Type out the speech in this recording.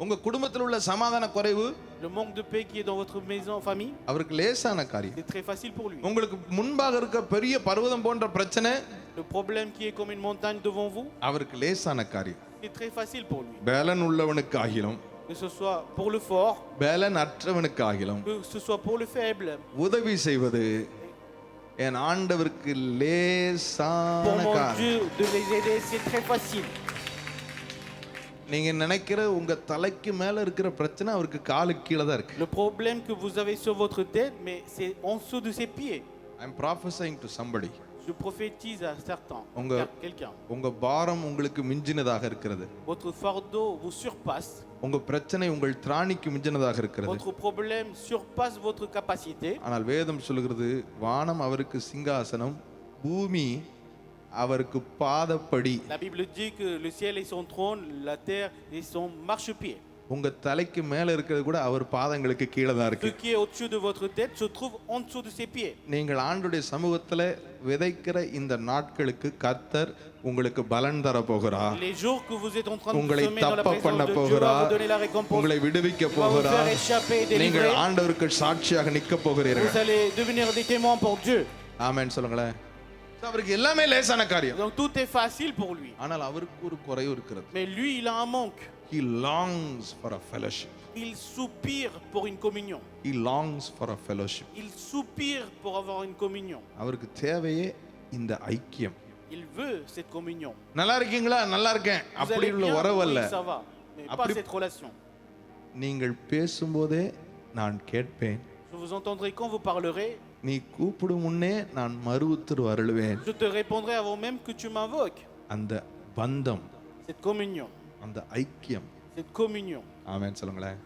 உங்க குடும்பத்தில் உள்ள சமாதான குறைவு Le manque de paix qui est dans votre maison, famille, அவருக்கு லேசான காரியம் c'est très facile pour lui. உங்களுக்கு முன்பாக இருக்க பெரிய பர்வதம் போன்ற பிரச்சனை Le problème qui est comme une montagne devant vous, அவருக்கு லேசான காரியம் c'est très facile pour lui. பேலன் உள்ளவனுக்கு ஆகிலும் Que ce soit pour le fort, பேலன் அற்றவனுக்கு ஆகிலும் que ce soit pour le faible. உதவி செய்வது என் ஆண்டவருக்கு Pour லேசான mon காரியம் Dieu, de les aider, c'est très facile. நீங்க நினைக்கிற உங்க தலைக்கு மேல இருக்கிற பிரச்சனை அவருக்கு காலுக்கு கீழே தான் இருக்கு Le problème que vous avez sur votre tête, mais c'est en dessous de ses pieds. I am prophesying to somebody Je prophétise à certains, Onga- quel- quelqu'un. உங்க பாரம் உங்களுக்கு மிஞ்சினதாக இருக்கிறது Votre fardeau vous surpasse, உங்க பிரச்சனை உங்கள் திராணிக்கு மிஞ்சினதாக இருக்கிறது votre problème surpasse votre capacité. ஆனால் வேதம் சொல்லுகிறது வானம் அவருக்கு சிங்காசனம் பூமி அவருக்கு பாதப்படி La Bible dit que le ciel est son trône, la terre est son marchepied. உங்க தலைக்கு மேல இருக்கிறது கூட அவர் பாதங்களுக்கு கீழே தான் Ce இருக்கு qui est au-dessus de votre tête se trouve en dessous de ses pieds. நீங்கள் ஆண்டுடைய சமூகத்துல விதைக்கிற இந்த நாட்களுக்கு கர்த்தர் உங்களுக்கு பலன் தர போகிறார் Les jours que vous êtes en train de உங்களை semer dans la தப்ப présence பண்ண de Dieu va போகிறார் vous donner la récompense. உங்களை விடுவிக்க va vous faire போகிறார் échapper et நீங்கள் délivrer. ஆண்டவருக்கு சாட்சியாக நிற்க போகிறீர்கள் Vous allez devenir des témoins pour Dieu. ஆமென் சொல்லுங்களேன் அவருக்கு எல்லாமே லேசான காரியம் Donc tout est facile pour lui. ஆனால் அவருக்கு ஒரு குறைவு இருக்கிறது Mais lui, il a un manque. he longs for a fellowship Il soupire pour une communion. he longs for a fellowship Il soupire pour avoir une communion. அவருக்கு தேவையே இந்த ஐக்கியம் Il veut cette communion. நல்லா இருக்கீங்களா நல்லா இருக்கேன் Vous அப்படி allez உள்ள bien உறவு அல்ல Oui, ça va. Mais pas Appli- cette relation. நீங்கள் பேசும்போதே நான் கேட்பேன் Je vous entendrai quand vous parlerez. நீ கூப்பிடும் முன்னே நான் மறு உத்தரவு அருளுவேன் Je te répondrai avant même que tu m'invoques. அந்த பந்தம் Cette communion. அந்த ஐக்கியம் Cette communion. ஆமென் சொல்லுங்களேன்